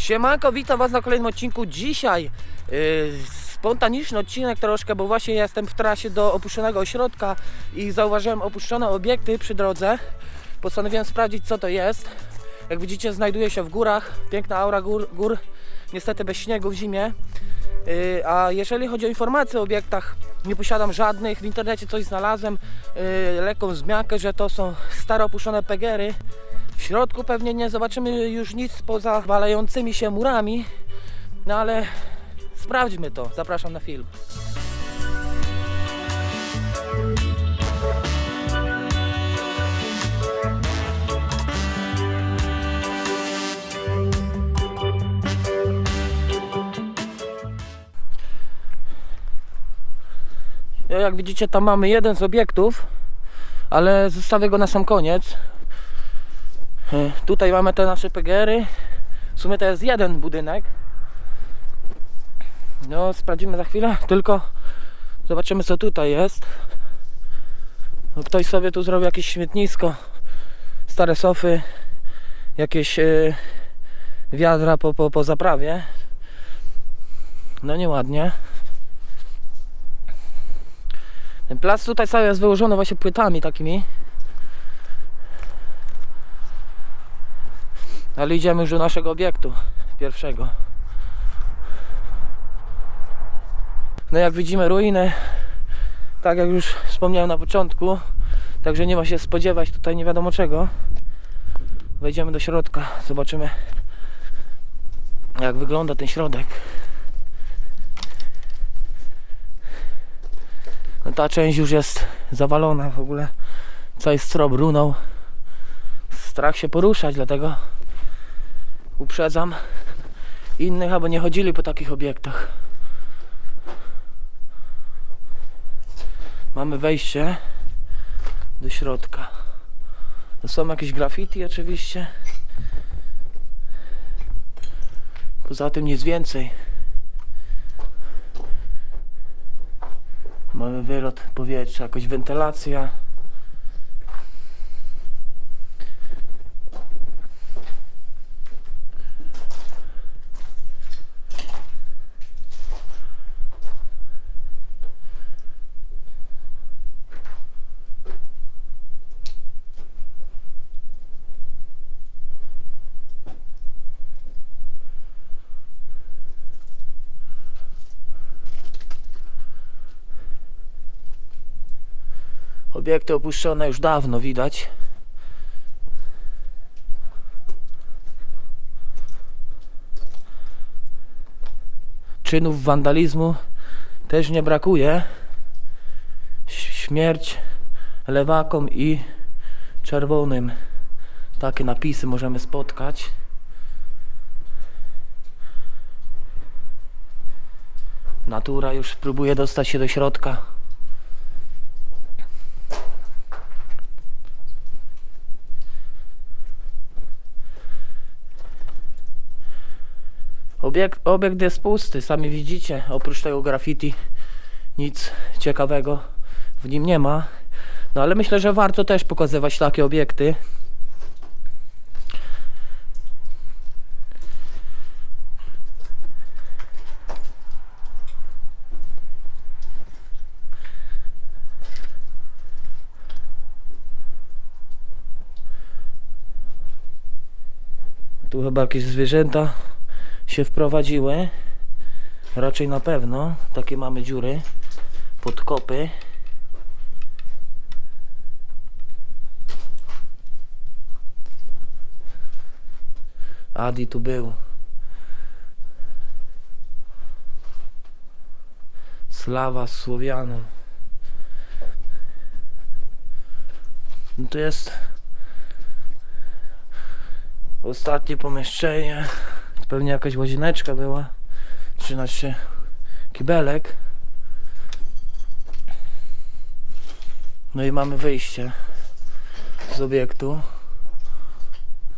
Siemanko, witam Was na kolejnym odcinku. Dzisiaj yy, spontaniczny odcinek troszkę, bo właśnie jestem w trasie do opuszczonego ośrodka i zauważyłem opuszczone obiekty przy drodze. Postanowiłem sprawdzić co to jest. Jak widzicie znajduję się w górach, piękna aura gór, gór niestety bez śniegu w zimie. Yy, a jeżeli chodzi o informacje o obiektach, nie posiadam żadnych. W internecie coś znalazłem, yy, lekką wzmiankę, że to są stare opuszczone pegery. W środku pewnie nie zobaczymy już nic poza walającymi się murami, no ale sprawdźmy to. Zapraszam na film. Ja, Jak widzicie, tam mamy jeden z obiektów, ale zostawię go na sam koniec. E, Tutaj mamy te nasze PGR-y. W sumie to jest jeden budynek. No, sprawdzimy za chwilę, tylko zobaczymy co tutaj jest. No, ktoś sobie tu zrobił jakieś śmietnisko, stare sofy, jakieś e, wiadra po, po, po zaprawie. No nieładnie. Ten plac tutaj cały jest wyłożony właśnie płytami takimi. Ale idziemy już do naszego obiektu pierwszego. No jak widzimy ruiny, tak jak już wspomniałem na początku, także nie ma się spodziewać tutaj nie wiadomo czego. Wejdziemy do środka, zobaczymy jak wygląda ten środek. No ta część już jest zawalona w ogóle. Cały strop runął. Strach się poruszać, dlatego uprzedzam innych, aby nie chodzili po takich obiektach. Mamy wejście do środka. To są jakieś graffiti oczywiście. Poza tym nic więcej. Mamy wylot powietrza, jakoś wentylacja. Obiekty opuszczone już dawno widać. Czynów wandalizmu też nie brakuje. Śmierć lewakom i czerwonym. Takie napisy możemy spotkać. Natura już próbuje dostać się do środka. Obiekt, obiekt jest pusty, sami widzicie, oprócz tego graffiti nic ciekawego w nim nie ma. No ale myślę, że warto też pokazywać takie obiekty. Tu chyba jakieś zwierzęta się wprowadziły. Raczej na pewno. Takie mamy dziury. Podkopy. Adi tu był. Slawa Słowianom. No to jest ostatnie pomieszczenie. Pewnie jakaś łazieneczka była. Czy znaczy kibelek. No i mamy wyjście z obiektu.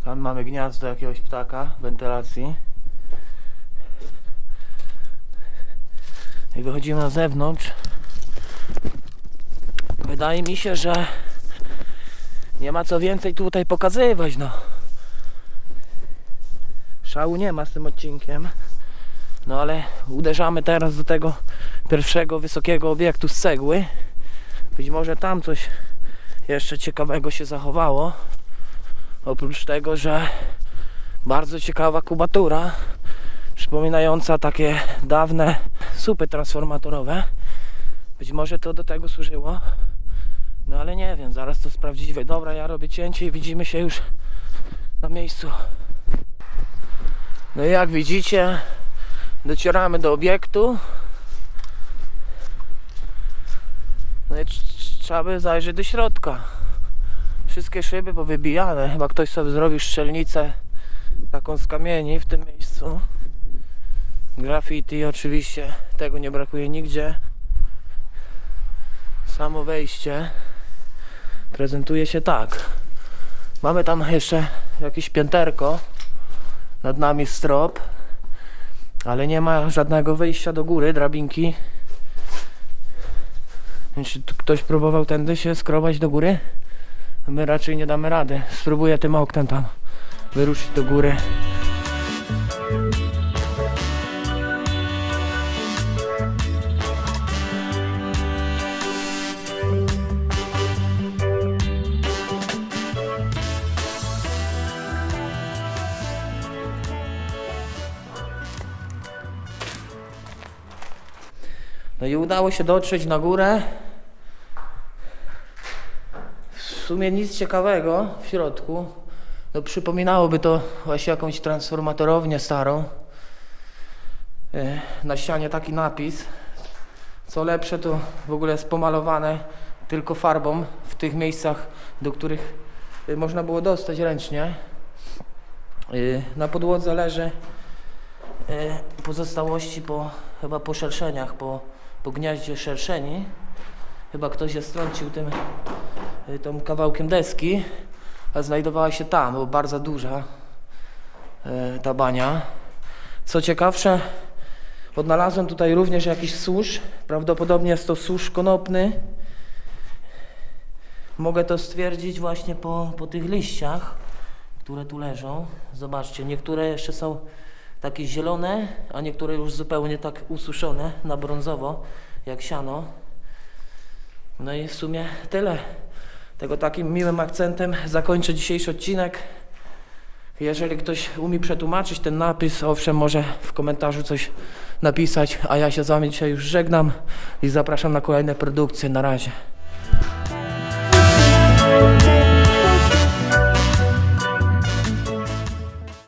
Tam mamy gniazdo jakiegoś ptaka, wentylacji. I wychodzimy na zewnątrz. Wydaje mi się, że nie ma co więcej tutaj pokazywać, no. Szału nie ma z tym odcinkiem. No ale uderzamy teraz do tego pierwszego wysokiego obiektu z cegły. Być może tam coś jeszcze ciekawego się zachowało. Oprócz tego, że bardzo ciekawa kubatura, przypominająca takie dawne supy transformatorowe. Być może to do tego służyło. No ale nie wiem, zaraz to sprawdzić. Dobra, ja robię cięcie i widzimy się już na miejscu. No jak widzicie, docieramy do obiektu. No i tr- trzeba by zajrzeć do środka. Wszystkie szyby powybijane. Chyba ktoś sobie zrobił szczelnicę taką z kamieni w tym miejscu. Graffiti oczywiście, tego nie brakuje nigdzie. Samo wejście prezentuje się tak. Mamy tam jeszcze jakieś pięterko. Nad nami strop. Ale nie ma żadnego wyjścia do góry, drabinki. Tu ktoś próbował tędy się skrobać do góry? My raczej nie damy rady. Spróbuję tym oknem tam wyruszyć do góry. No i udało się dotrzeć na górę. W sumie nic ciekawego w środku. No przypominałoby to właśnie jakąś transformatorownię starą. E, Na ścianie taki napis. Co lepsze to w ogóle jest pomalowane tylko farbą w tych miejscach, do których e, można było dostać ręcznie. E, Na podłodze leży pozostałości po chyba po szerszeniach, po, po gniaździe szerszeni. Chyba ktoś je strącił tym, y, tym kawałkiem deski, a znajdowała się tam, bo bardzo duża y, ta bania. Co ciekawsze, odnalazłem tutaj również jakiś susz, prawdopodobnie jest to susz konopny. Mogę to stwierdzić właśnie po, po tych liściach, które tu leżą. Zobaczcie, niektóre jeszcze są takie zielone, a niektóre już zupełnie tak ususzone na brązowo, jak siano. No i w sumie tyle. Tego takim miłym akcentem zakończę dzisiejszy odcinek. Jeżeli ktoś umie przetłumaczyć ten napis, owszem, może w komentarzu coś napisać, a ja się z Wami dzisiaj już żegnam i zapraszam na kolejne produkcje. Na razie.